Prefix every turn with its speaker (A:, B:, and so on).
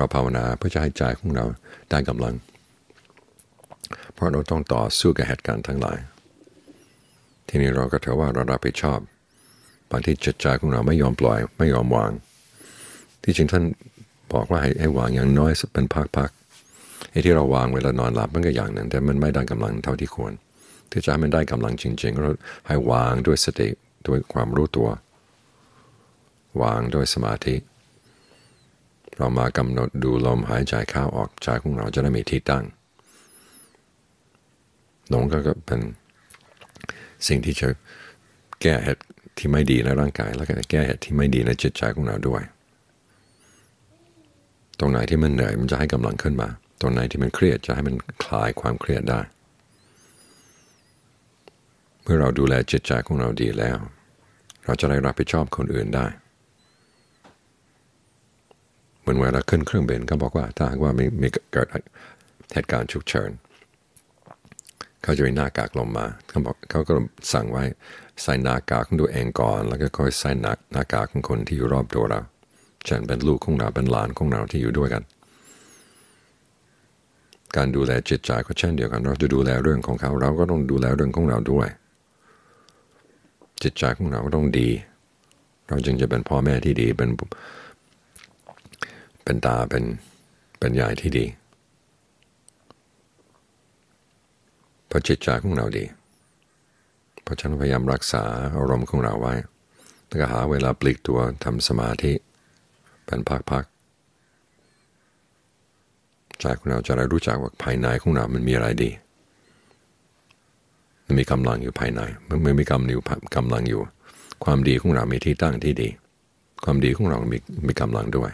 A: เราภาวนาเพื่อจะให้ใจของเราได้กำลัง เพราะเราต้องต่อสู้กับเหตุการณ์ทั้งหลาย ทีนี้เราก็ถือว่าเรารับผิดชอบบางที่จิตใจของเราไม่ยอมปล่อยไม่ยอมวาง ที่จริงท่านบอกว่าให้ให้วางอย่างน้อยเป็นพักๆไอ้ที่เราวางเวลานอนหลับมันก็อย่างหนึ่งแต่มันไม่ได้กำลังเท่าที่ควร ที่จะให้มันได้กำลังจริงๆก็ให้วางด้วยสติด้วยความรู้ตัว วางด้วยสมาธิ เรามากำหนดดูลมหายใจเข้าออกใจของเราจะได้มีที่ตั้งนงก็เป็นสิ่งที่จะแก้เหตุที่ไม่ดีในร่างกาย แล้วก็แก้เหตุที่ไม่ดีในจิตใจของเราด้วย ตรงไหนที่มันเหนื่อยมันจะให้กำลังขึ้นมา ตรงไหนที่มันเครียดจะให้มันคลายความเครียดได้ เมื่อเราดูแลจิตใจของเราดีแล้ว เราจะได้รับผิดชอบคนอื่นได้ มือนเวลาขึ้นเครื่องบินก็บอกว่าถ้าหากว่ามีมีเกิดเหตุการณ์ฉุกเฉินเขาจะมีหน้ากากลงมาเขาบอกเขาก็สั่งไว้ใส่หน้ากากของตัวเองก่อน แล้วก็ค่อยใส่หน้าหน้ากากของคนที่อยู่รอบตัวเราเช่นเป็นลูกของเราเป็นหลานของเราที่อยู่ด้วยกัน การดูแลจิตใจก็เช่นเดียวกัน เราจะดูแลเรื่องของเขาเราก็ต้องดูแลเรื่องของเราด้วย จิตใจของเราก็ต้องดี เราจึงจะเป็นพ่อแม่ที่ดีเป็น เป็นตาเป็นเป็นยายที่ดีพราะจิตใจของเราดี เพราะฉันพยายามรักษาอารมณ์ของเราไว้แล้วก็หาเวลาปลีกตัวทำสมาธิเป็นพักๆใจของเราจะได้รู้จักว่าภายในของเรา มันมีอะไรดี มันมีกำลังอยู่ภายใน มันไม่มีกำลังอยู่กำลังอยู่ ความดีของเรา มีที่ตั้งที่ดี ความดีของเรา มีมีกำลังด้วย